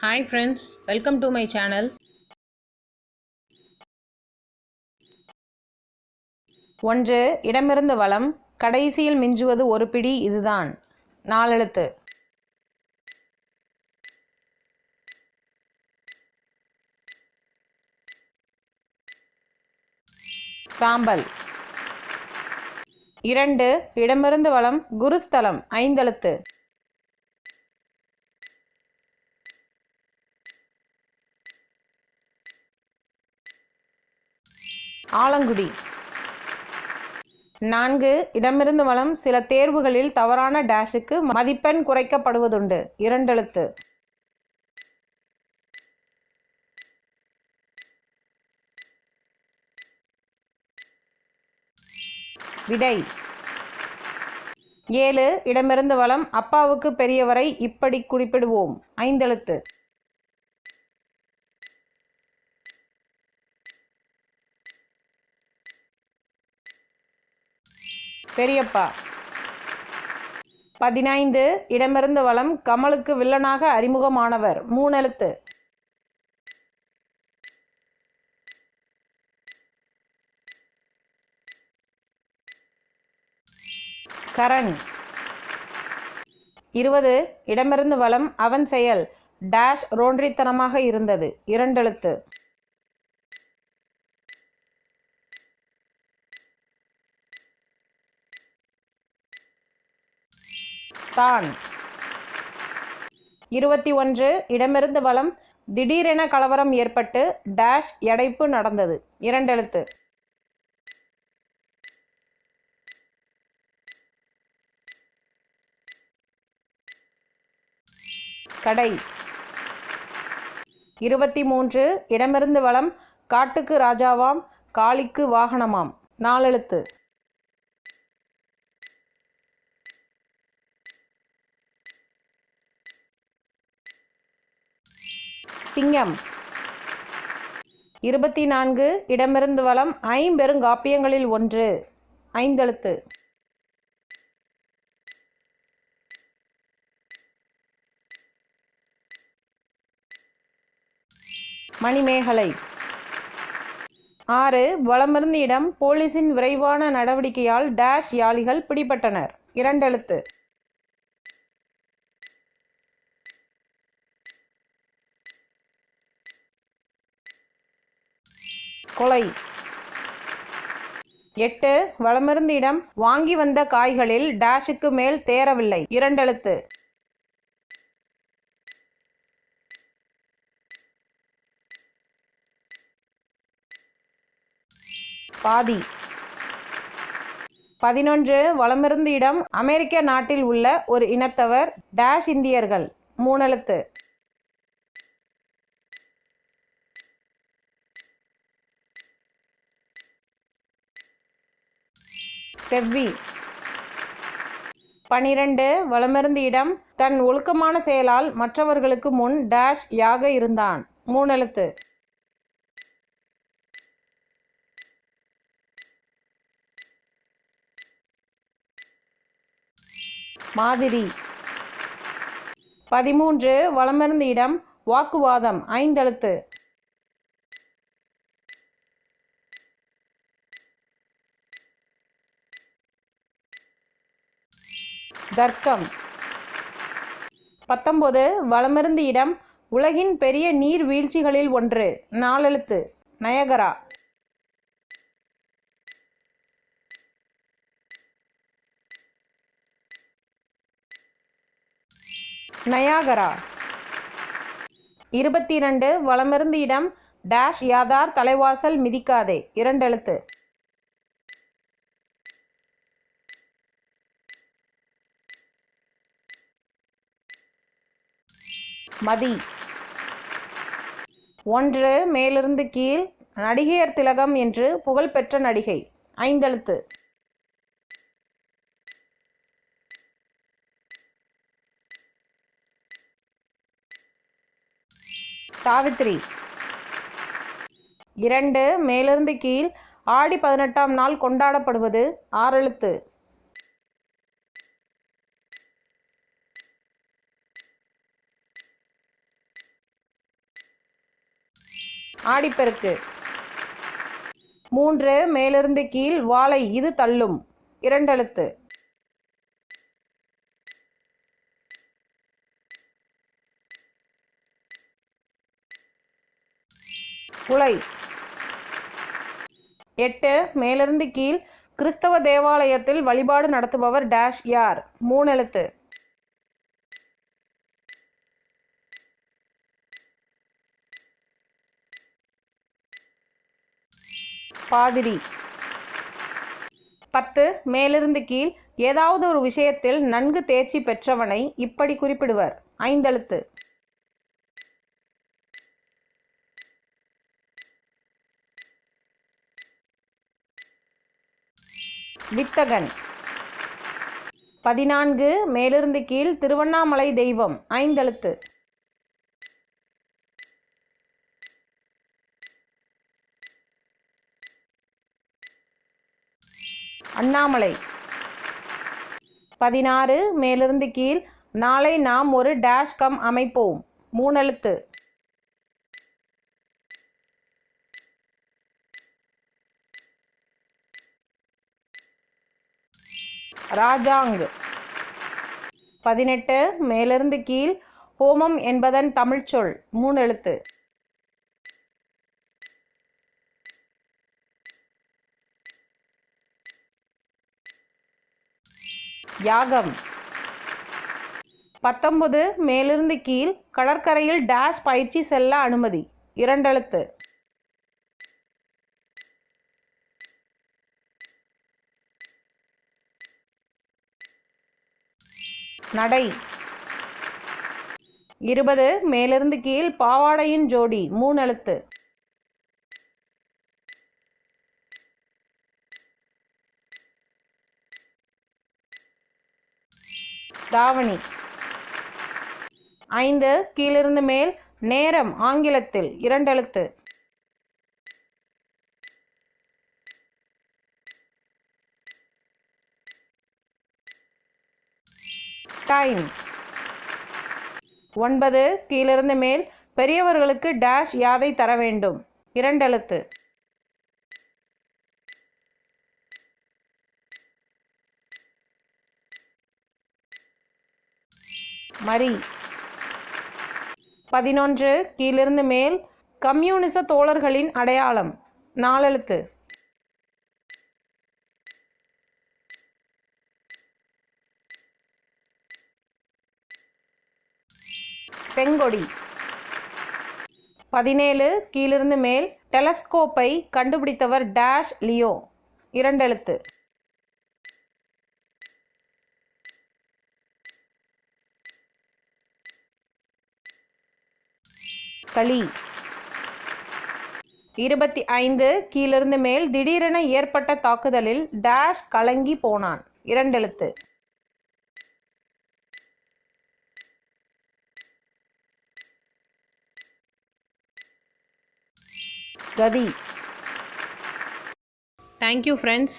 Hi friends welcome to my channel ஒன்று இடமிருந்து வளம் கடைசியில் மிஞ்சுவது ஒரு பிடி இதுதான். நாலெழுத்து. சாம்பல். இரண்டு இடமிருந்து வளம் குருஸ்தலம் ஐந்தெழுத்து. ஆலங்குடி. நான்கு இடமிருந்து வளம் சில தேர்வுகளில் தவறான டேஷுக்கு மதிப்பெண் குறைக்கப்படுவதுண்டு. இரண்டெழுத்து. விடை. ஏழு இடமிருந்து வளம் அப்பாவுக்கு பெரியவரை இப்படி குறிப்பிடுவோம். ஐந்தெழுத்து. பெரியப்பா. பதினைந்து இடமிருந்து வளம் கமலுக்கு வில்லனாக அறிமுகமானவர். மூணெழுத்து கரண். இருபது இடமிருந்து வளம் அவன் செயல். டேஷ் ரோன்றித்தனமாக இருந்தது. இரண்டெழுத்து. தான். இருபத்தி ஒன்று இடமிருந்து வளம் திடீரென கலவரம் ஏற்பட்டு டேஷ் எடைப்பு நடந்தது. இரண்டெழுத்து கடை. இருபத்தி மூன்று இடமிருந்து வளம் காட்டுக்கு ராஜாவாம் காளிக்கு வாகனமாம். நாலெழுத்து. சிங்கம். இருபத்தி நான்கு இடமிருந்து வளம் ஐம்பெருங்காப்பியங்களில் ஒன்று. ஐந்தெழுத்து. மணிமேகலை. ஆறு வளமிருந்து இடம் போலீசின் விரைவான நடவடிக்கையால் டேஷ் யாளிகள் பிடிபட்டனர். இரண்டெழுத்து. கொலை. எட்டு வளமிருந்து இடம் வாங்கி வந்த காய்களில் டேஷுக்கு மேல் தேரவில்லை இரண்டெழுத்து. பாதி. பதினொன்று வளமிருந்து இடம் அமெரிக்க நாட்டில் உள்ள ஒரு இனத்தவர் டேஷ் இந்தியர்கள். மூணெழுத்து. செவ்வி. பனிரெண்டு வளமிருந்து இடம். தன் ஒழுக்கமான செயலால் மற்றவர்களுக்கு முன் டேஷ் யாக இருந்தான். மூணெழுத்து மாதிரி. பதிமூன்று வளமிருந்து இடம். வாக்குவாதம். ஐந்தெழுத்து தர்க்கம். பத்தொம்போது வளமிருந்து இடம் உலகின் பெரிய நீர்வீழ்ச்சிகளில் ஒன்று. நாலெழுத்து நயகரா. நயாகரா. இருபத்தி இரண்டு வளமிருந்து இடம் டேஷ் யாதார் தலைவாசல் மிதிக்காதே. இரண்டெழுத்து. மதி. ஒன்று மேலிருந்து கீழ் நடிகையர் திலகம் என்று புகழ்பெற்ற நடிகை. ஐந்தெழுத்து. சாவித்ரி. இரண்டு மேலிருந்து கீழ் ஆடி பதினெட்டாம் நாள் கொண்டாடப்படுவது ஆறெழுத்து. ஆடிப்பெருக்கு. மூன்று மேலிருந்து கீழ் வாழை இது தள்ளும். இரண்டெழுத்து. உலை. எட்டு மேலிருந்து கீழ் கிறிஸ்தவ தேவாலயத்தில் வழிபாடு நடத்துபவர் டேஷ் யார்? மூணெழுத்து. பாதிரி. பத்து மேலிருந்து கீழ் ஏதாவது ஒரு விஷயத்தில் நன்கு தேர்ச்சி பெற்றவனை இப்படி குறிப்பிடுவர். ஐந்தெழுத்து. வித்தகன். பதினான்கு மேலிருந்து கீழ் திருவண்ணாமலை தெய்வம். ஐந்தெழுத்து. அண்ணாமலை. பதினாறு மேலிருந்து கீழ். நாளை நாம் ஒரு டேஷ் கம் அமைப்போம். மூணெழுத்து ராஜாங் பதினெட்டு மேலிருந்து கீழ். ஹோமம் என்பதன் தமிழ்ச்சொல். மூணெழுத்து யாகம். பத்தொன்பது மேலிருந்து கீழ் கடற்கரையில் டேஷ் பயிற்சி செல்ல அனுமதி. இரண்டெழுத்து. நடை. இருபது மேலிருந்து கீழ் பாவாடையின் ஜோடி. மூணெழுத்து. தாவணி. ஐந்து கீழிருந்து மேல் நேரம் ஆங்கிலத்தில் இரண்டெழுத்து. டைம். ஒன்பது கீழிருந்து மேல் பெரியவர்களுக்கு டேஷ் யாதை தர வேண்டும். இரண்டெழுத்து. மரி பதினொன்று கீழிருந்து மேல் கம்யூனிச தோழர்களின் அடையாளம். நாலெழுத்து. செங்கொடி. பதினேழு கீழிருந்து மேல் டெலஸ்கோப்பை கண்டுபிடித்தவர் டேஷ் லியோ. இரண்டெழுத்து. களி. இருபத்தி ஐந்து கீழிருந்து மேல் திடீரென ஏற்பட்ட தாக்குதலில் டேஷ் கலங்கி போனான். இரண்டெழுத்து கதி. Thank you friends